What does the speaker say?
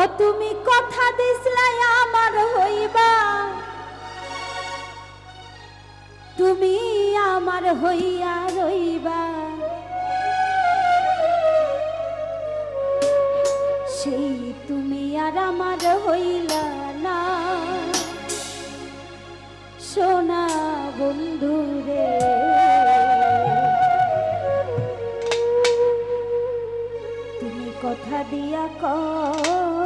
ও তুমি কথা দিসলাই আমার হইবা। তুমি আমার হইয়া রইবা। সেই তুমি আর আমার হইলা না। সোনা বন্ধু রে। তুমি কথা দিয়া কর